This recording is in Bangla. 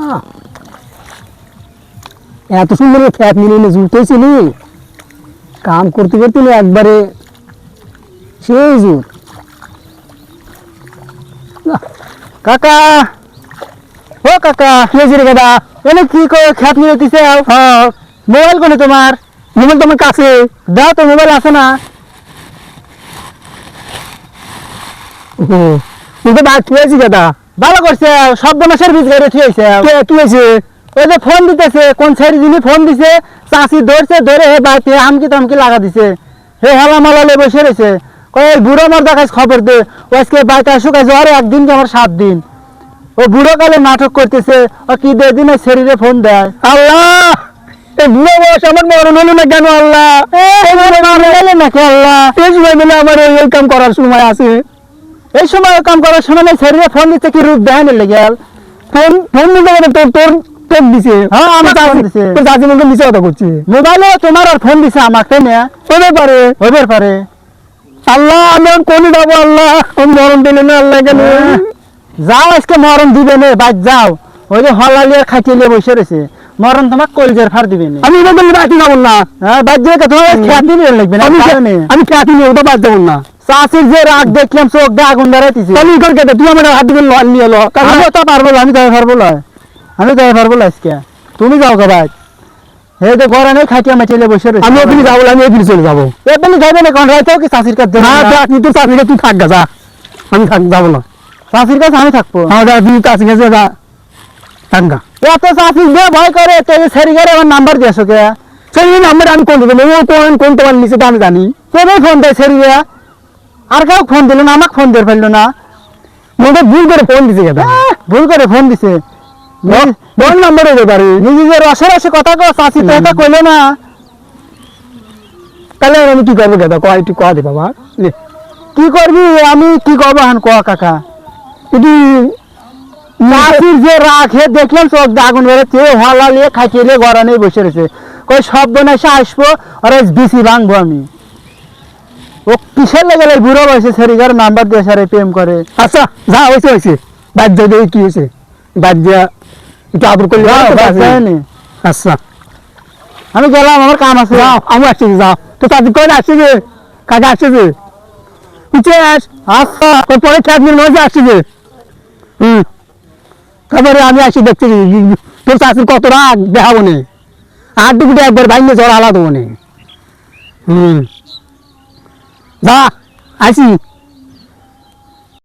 না। এত সুন্দর ফ্যাট মিলিয়ে জুটেছিলি কাম করতে করতে একবারে সেই জোর কাকা। ও কাকা কি হয়েছে রে দাদা এনে কি করে খ্যাত নিয়ে দিছে হ্যাঁ। মোবাইল কোনে তোমার? মোবাইল তোমার কাছে। দাও তো মোবাইল আছে না? দাদা? ভালো করছে বীজ গাড়ি ওই যে ফোন দিতেছে কোন সাইড যিনি ফোন দিছে চাষি ধরছে ধরে হে বাড়িতে হামকি তামকি লাগা দিছে। হে হেলা মালালে বসে রয়েছে। কয় বুড়ো আমার দেখাস খবর দে। ও আজকে বাড়িতে জ্বর একদিন কি আমার সাত দিন। ও বুড়ো কালে নাটক করতেছে ও কি দে দিনে শরীরে ফোন দেয়। আল্লাহ! এই বুড়ো বয়স আমার মরণ হলো না কেন আল্লাহ। এই সময় বলে আমার এই করার সময় আছে। এই সময় কাম করার সময় নাই শরীরে ফোন দিচ্ছে কি রূপ দেয় নিলে গেল। ফোন ফোন গেলে তোর তোর তোর দিছে। হ্যাঁ, তোর চাচি- দিছে। তোর চাচি মুখে মিশে কথা করছে। মোবাইলে তোমার আর ফোন দিছে আমাকে না হতে পারে হইবার পারে। আল্লাহ আমি কোনে যাব আল্লাহ? আমি মরণ দিলে না আল্লাহ কেন? যাও আজকে মরণ দিবে নে বাদ যাও। ওই যে হলালিয়ার খাইতে বসে রয়েছে। মরণ তোমার কলজের ফার দিবে না। আমি এটা বাকি যাব না। হ্যাঁ বাদ যাবে তোমার খেয়াল দিবে লাগবে না। আমি আমি খ্যাতি নিয়ে ওটা বাদ যাব না। চাষির যে রাগ দেখলাম চোখ দিয়ে আগুন দাঁড়াইতেছে তাহলে কর কেটে তুই আমার হাত দিকে ল- নিয়ে এলো আমি তো পারব আমি যাই পারব না। আমি যাই পারব না আজকে। তুমি যাও গে ভাই। হে তো ঘরে নেই আমার ছেলে বসে রয়েছে আমি ওখানে যাব আমি এখানে চলে যাব। এমনি যাবে না কারণ রাইতেও কি চাষির কাছে না দেখ তুই তোর চাকরিটা তুই থাক গা যা। আমি থাক যাব না। চাষির কাছে আমি থাকব। আমার যা তুই কাছে গেছে যা। থাক গা। এত চাষি যে ভয় করে তো সেরি করে আমার নাম্বার দিয়েছ কে? সেই নাম্বার আমি কোন দেবো? কোন কোন তোমার নিচে আমি জানি। কেবে ফোন দেয় সেরি আর কেউ ফোন দিল না আমাকে ফোন দিয়ে ফেলল না। মনে ভুল করে ফোন দিছে আহ, ভুল করে ফোন দিছে। কোন নাম্বার হতে পারে নিজে যে রসে রসে কথা কো চাষি তো এটা কইলো না। তাহলে আমি কি করব কেটা কয় একটু কয়া দে বাবা নে। কি করবি? আমি কি করব হান ক কাকা। একটু চাষির যে রাখে দেখলাম চোখ আগুন বেরোচ্ছে হলা নিয়ে খাইতে নিয়ে গড়া নিয়ে বসে রয়েছে। কই সব বনাইসে আসব আর বিসি ভাঙবো আমি। ও কিসের লেগে বুড়ো বয়সে সেরিগার নাম্বার দিয়ে সারে প্রেম করে আচ্ছা যা হয়েছে হয়েছে বাদ যা দেখি কি হয়েছে বাদ যা একটু করলে কাছে। আচ্ছা। আমি গেলাম আমার কাম আছে। যাও আমি আসছি যাও। তো তাদের কয়ে আসছে যে। কাকা আসছে যে। উঠে আস। আচ্ছা। তোর পরে চার দিন মধ্যে আসছে যে। হুম তারপরে আমি আসি দেখছি তোর চাষির কত রাগ দেখাবো নে? আর দুপুরে একবার ভাইলে জ্বর আলাদা হব নে হুম যা আসি